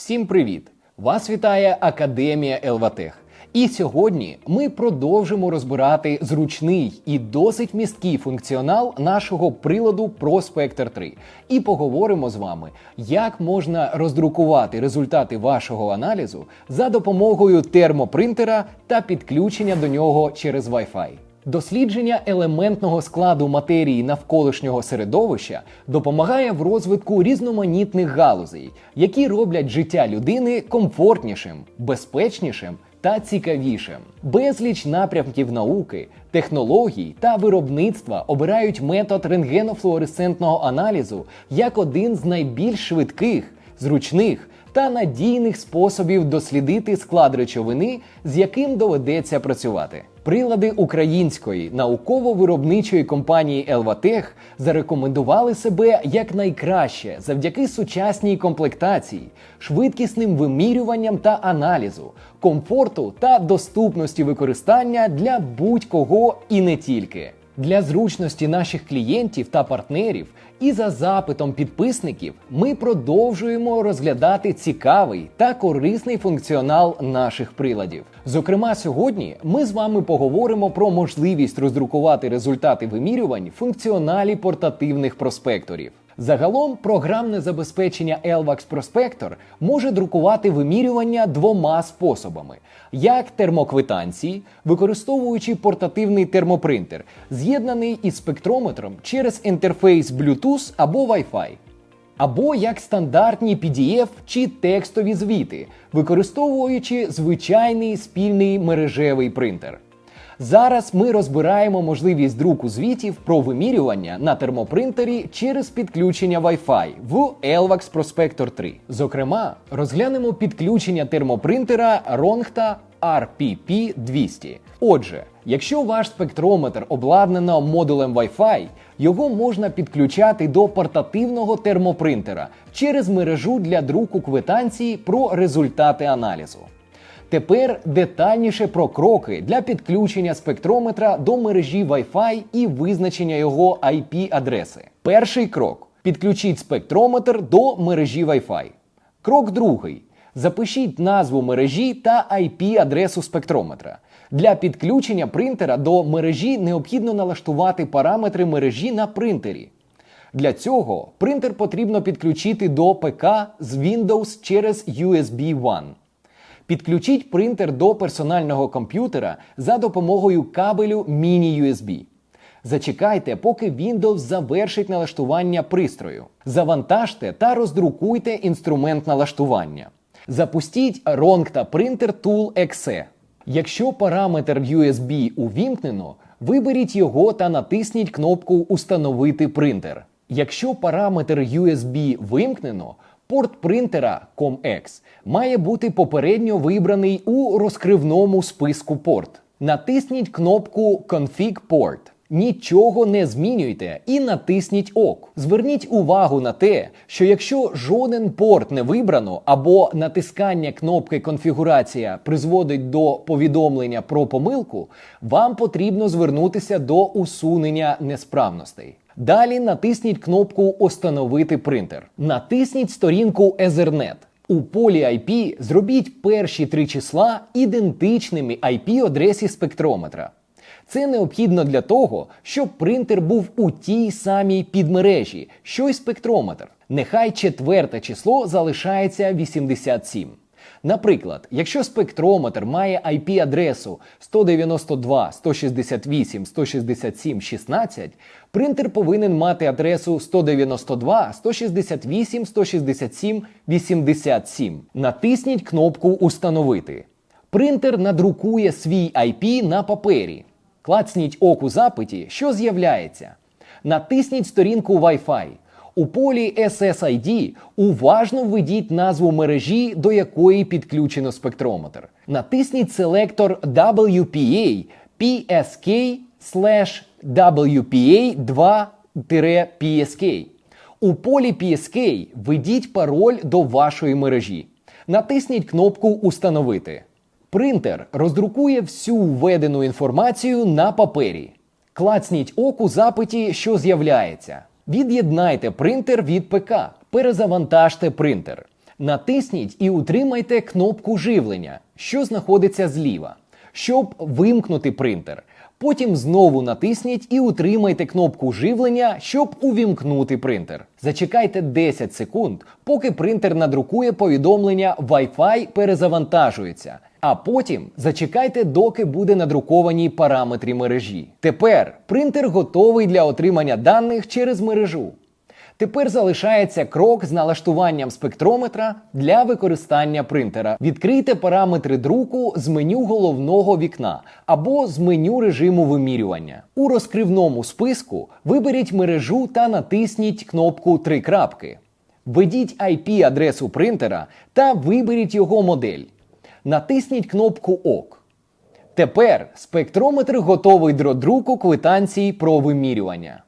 Всім привіт! Вас вітає Академія Елватех. І сьогодні ми продовжимо розбирати зручний і досить місткий функціонал нашого приладу ProSpectre 3 і поговоримо з вами, як можна роздрукувати результати вашого аналізу за допомогою термопринтера та підключення до нього через Wi-Fi. Дослідження елементного складу матерії навколишнього середовища допомагає в розвитку різноманітних галузей, які роблять життя людини комфортнішим, безпечнішим та цікавішим. Безліч напрямків науки, технологій та виробництва обирають метод рентгенофлуоресцентного аналізу як один з найбільш швидких, зручних та надійних способів дослідити склад речовини, з яким доведеться працювати. Прилади української науково-виробничої компанії Елватех зарекомендували себе як найкраще завдяки сучасній комплектації, швидкісним вимірюванням та аналізу, комфорту та доступності використання для будь-кого і не тільки. Для зручності наших клієнтів та партнерів і за запитом підписників ми продовжуємо розглядати цікавий та корисний функціонал наших приладів. Зокрема, сьогодні ми з вами поговоримо про можливість роздрукувати результати вимірювань функціоналі портативних проспекторів. Загалом програмне забезпечення Elvax Prospector може друкувати вимірювання двома способами: як термоквитанції, використовуючи портативний термопринтер, з'єднаний із спектрометром через інтерфейс Bluetooth або Wi-Fi. Або як стандартні PDF чи текстові звіти, використовуючи звичайний спільний мережевий принтер. Зараз ми розбираємо можливість друку звітів про вимірювання на термопринтері через підключення Wi-Fi в Elvax Prospector 3. Зокрема, розглянемо підключення термопринтера Rongta RPP 200. Отже, якщо ваш спектрометр обладнано модулем Wi-Fi, його можна підключати до портативного термопринтера через мережу для друку квитанції про результати аналізу. Тепер детальніше про кроки для підключення спектрометра до мережі Wi-Fi і визначення його IP-адреси. Перший крок: підключіть спектрометр до мережі Wi-Fi. Крок другий. Запишіть назву мережі та IP-адресу спектрометра. Для підключення принтера до мережі необхідно налаштувати параметри мережі на принтері. Для цього принтер потрібно підключити до ПК з Windows через USB One. Підключіть принтер до персонального комп'ютера за допомогою кабелю Mini-USB. Зачекайте, поки Windows завершить налаштування пристрою. Завантажте та роздрукуйте інструмент налаштування. Запустіть Rongta Printer Tool EXE. Якщо параметр USB увімкнено, виберіть його та натисніть кнопку Установити принтер. Якщо параметр USB вимкнено, порт принтера COMX має бути попередньо вибраний у розкривному списку порт. Натисніть кнопку Config Port. Нічого не змінюйте і натисніть ок. Зверніть увагу на те, що якщо жоден порт не вибрано або натискання кнопки конфігурація призводить до повідомлення про помилку, вам потрібно звернутися до усунення несправностей. Далі натисніть кнопку Установити принтер. Натисніть сторінку Ethernet. У полі IP зробіть перші три числа ідентичними IP-адресі спектрометра. Це необхідно для того, щоб принтер був у тій самій підмережі, що й спектрометр. Нехай четверте число залишається 87. Наприклад, якщо спектрометр має IP-адресу 192, 168, 167, 16, принтер повинен мати адресу 192, 168, 167, 87. Натисніть кнопку Установити. Принтер надрукує свій IP на папері. Клацніть ок у запиті, що з'являється. Натисніть сторінку Wi-Fi. У полі SSID уважно введіть назву мережі, до якої підключено спектрометр. Натисніть селектор WPA PSK WPA 2-PSK. У полі PSK введіть пароль до вашої мережі. Натисніть кнопку Установити. Принтер роздрукує всю введену інформацію на папері. Клацніть ок у запиті, що з'являється. Від'єднайте принтер від ПК. Перезавантажте принтер. Натисніть і утримайте кнопку живлення, що знаходиться зліва, щоб вимкнути принтер. Потім знову натисніть і утримайте кнопку живлення, щоб увімкнути принтер. Зачекайте 10 секунд, поки принтер надрукує повідомлення Wi-Fi перезавантажується. А потім зачекайте, доки буде надруковані параметри мережі. Тепер принтер готовий для отримання даних через мережу. Тепер залишається крок з налаштуванням спектрометра для використання принтера. Відкрийте параметри друку з меню головного вікна або з меню режиму вимірювання. У розкривному списку виберіть мережу та натисніть кнопку Три крапки. Введіть IP-адресу принтера та виберіть його модель. Натисніть кнопку ОК. Тепер спектрометр готовий до друку квитанції про вимірювання.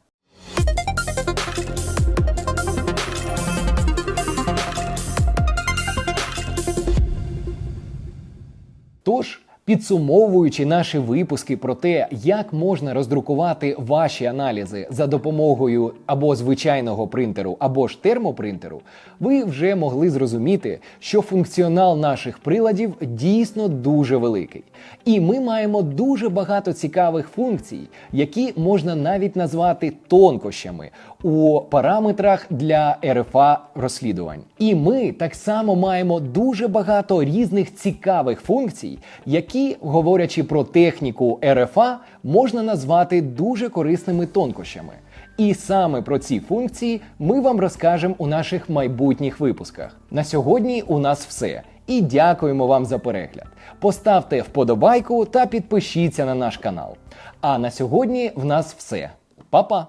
Тож, підсумовуючи наші випуски про те, як можна роздрукувати ваші аналізи за допомогою або звичайного принтеру, або ж термопринтеру, ви вже могли зрозуміти, що функціонал наших приладів дійсно дуже великий. І ми маємо дуже багато цікавих функцій, які можна навіть назвати тонкощами у параметрах для РФА розслідувань. І ми так само маємо дуже багато різних цікавих функцій, які, говорячи про техніку РФА, можна назвати дуже корисними тонкощами. І саме про ці функції ми вам розкажемо у наших майбутніх випусках. На сьогодні у нас все. І дякуємо вам за перегляд. Поставте вподобайку та підпишіться на наш канал. А на сьогодні в нас все. Па-па!